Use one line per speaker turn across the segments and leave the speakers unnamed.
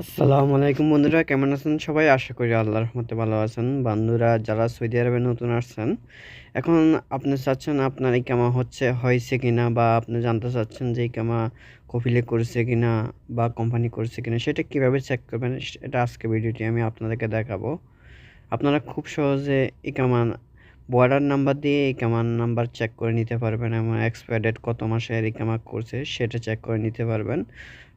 আসসালামু আলাইকুম বন্ধুরা, কেমন আছেন সবাই? আশা করি আল্লাহর রহমতে ভালো আছেন। বন্ধুরা, যারা সৌদি আরবে নতুন আসছেন, এখন আপনি চাচ্ছেন আপনার এই কামা হচ্ছে, হয়েছে কিনা বা আপনি জানতে চাচ্ছেন যে এই কামা কপিলে করেছে কিনা বা কোম্পানি করেছে কিনা, সেটা কীভাবে চেক করবেন এটা আজকে ভিডিওটি আমি আপনাদেরকে দেখাবো। আপনারা খুব সহজে এই কামান বর্ডার নাম্বার দিয়ে এই কামান নাম্বার চেক করে নিতে পারবেন এবং এক্সপায়ার ডেট কত মাসে এই কামা করছে সেটা চেক করে নিতে পারবেন।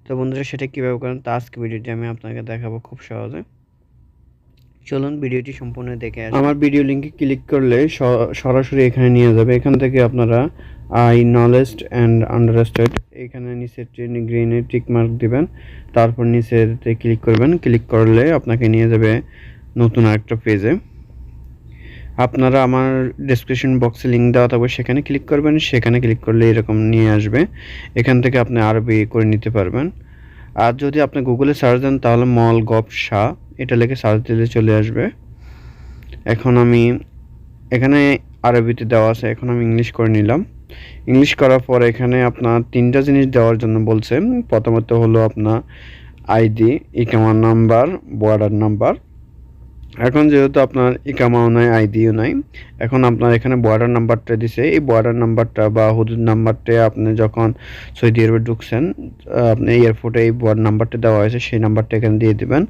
তো বন্ধুরা, সেটা কীভাবে করেন তা আজকে ভিডিওটি আমি আপনাকে দেখাবো খুব সহজে। চলুন ভিডিওটি সম্পূর্ণ দেখে আমার ভিডিও লিঙ্কে ক্লিক করলে সরাসরি এখানে নিয়ে যাবে। এখান থেকে আপনারা আই নলেজ অ্যান্ড আন্ডারস্ট্যান্ড এখানে নিচের গ্রিনে টিক মার্ক দিবেন। তারপর নিচেতে ক্লিক করবেন। ক্লিক করলে আপনাকে নিয়ে যাবে নতুন আরেকটা পেজে আপনারা আমার ডিসক্রিপশন বক্সে লিঙ্ক দেওয়া থাকবে, সেখানে ক্লিক করবেন, সেখানে ক্লিক করলে এরকম নিয়ে আসবে। এখান থেকে আপনি আরবি করে নিতে পারবেন। আর যদি আপনি গুগলে সার্চ দেন, তাহলে মল গপ শাহ এটা লিখে সার্চ দিলে চলে আসবে। এখন আমি, এখানে আরবিতে দেওয়া আছে, এখন আমি ইংলিশ করে নিলাম। ইংলিশ করার পর এখানে আপনার তিনটা জিনিস দেওয়ার জন্য বলছে। প্রথমত হলো আপনার আইডি ইকামার নাম্বার বর্ডার নাম্বার এখন যেহেতু আপনার ইকামাও নাই, আইডিও নাই, এখন আপনার এখানে বর্ডার নাম্বারটা দিছে। এই বর্ডার নাম্বারটা বা হুদুদ নাম্বারটা আপনি যখন সৌদি আরবে ঢুকছেন আপনি এয়ারপোর্টে এই বর্ড নাম্বারটা দেওয়া হয়েছে, সেই নাম্বারটা এখানে দিয়ে দেবেন।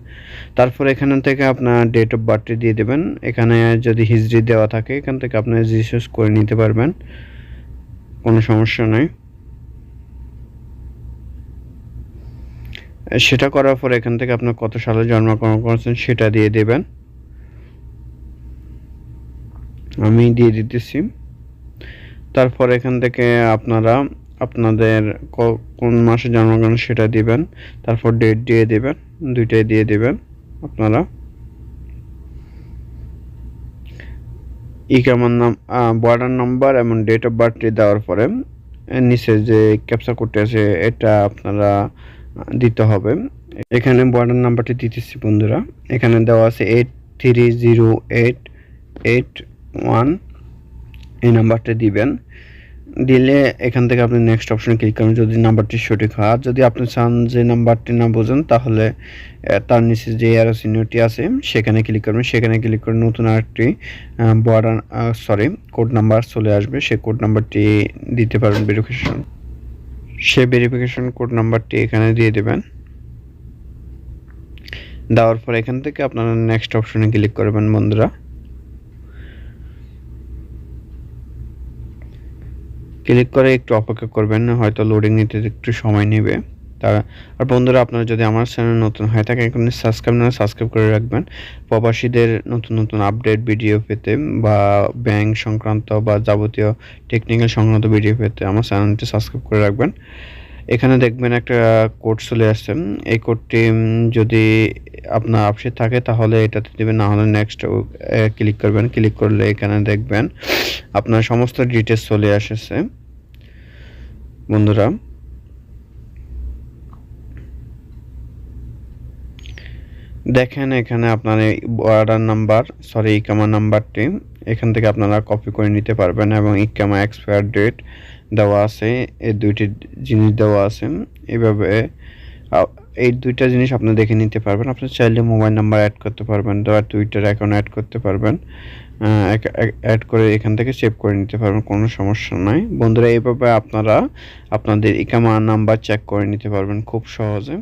তারপর এখান থেকে আপনার ডেট অফ বার্থটা দিয়ে দেবেন। এখানে যদি হিজড়ি দেওয়া থাকে, এখান থেকে আপনি রিসার্চ করে নিতে পারবেন। কোনো সমস্যা নেই। সেটা করার পর এখান থেকে আপনার কত সালে জন্মগ্রহণ করেছেন, সেটা দিয়ে দেবেন। আমি দিয়ে দিতেছি। তারপর এখান থেকে আপনারা আপনাদের কোন মাসে জন্মগ্রহণ সেটা দিবেন, তারপর ডেট দিয়ে দেবেন, দুইটাই দিয়ে দেবেন আপনারা। ইকামার নাম বর্ডার নাম্বার এবং ডেট অফ বার্থডে দেওয়ার পরে নিচে যে ক্যাপচা কোডটি আছে, এটা আপনারা দিতে হবে। এখানে বর্ডার নাম্বারটি দিতেছি বন্ধুরা। এখানে দেওয়া আছে eight three zero eight eight one এই নাম্বারটা দিবেন। দিলে এখান থেকে আপনি নেক্সট অপশনে ক্লিক করবেন। যদি নাম্বারটি সঠিক হয়। আর যদি আপনি চান যে নাম্বারটি না বোঝেন, তাহলে তার নিচে যে এয়ারো সিনিয়রটি আছে, সেখানে ক্লিক করবেন। সেখানে ক্লিক করে নতুন আরেকটি বর্ডার সরি কোড নাম্বার চলে আসবে। সেই কোড নাম্বারটি দিতে পারবেন ভেরিফিকেশন সে ভেরিফিকেশন কোড নাম্বারটি এখানে দিয়ে দেবেন। দেওয়ার পর এখান থেকে আপনারা নেক্সট অপশনে ক্লিক করবেন, বন্ধুরা। ক্লিক করে একটু অপেক্ষা করবেন হয়তো লোডিং নিতে একটু সময় নেবে। তার আর বন্ধুরা, আপনারা যদি আমার চ্যানেল নতুন হয়ে থাকে এখন সাবস্ক্রাইব না সাবস্ক্রাইব করে রাখবেন। প্রবাসীদের নতুন নতুন আপডেট ভিডিও পেতে বা ব্যাংক সংক্রান্ত বা যাবতীয় টেকনিক্যাল সংক্রান্ত ভিডিও পেতে আমার চ্যানেলটি সাবস্ক্রাইব করে রাখবেন। এখানে দেখবেন একটা কোড চলে আসছে। এই কোডটি যদি আপনার আপসে থাকে, তাহলে এটাতে দেবেন। না হলে নেক্সট ক্লিক করবেন। ক্লিক করলে এখানে দেখবেন আপনার সমস্ত ডিটেলস চলে এসেছে বন্ধুরা, দেখেন এখানে আপনার অর্ডার নাম্বার সরি ইকামা নাম্বারটি এখান থেকে আপনারা কপি করে নিতে পারবেন এবং ইকামা এক্সপায়ার ডেট দেওয়া আছে এই দুইটি জিনিস দেওয়া আছে। এভাবে এই দুইটা জিনিস আপনি দেখে নিতে পারবেন। আপনি চাইলে মোবাইল নাম্বার অ্যাড করতে পারবেন বা টুইটার অ্যাকাউন্ট অ্যাড করতে পারবেন। অ্যাড করে এখান থেকে সেভ করে নিতে পারবেন, কোনো সমস্যা নাই। বন্ধুরা এইভাবে আপনারা আপনাদের ইকামা নাম্বার চেক করে নিতে পারবেন খুব সহজে।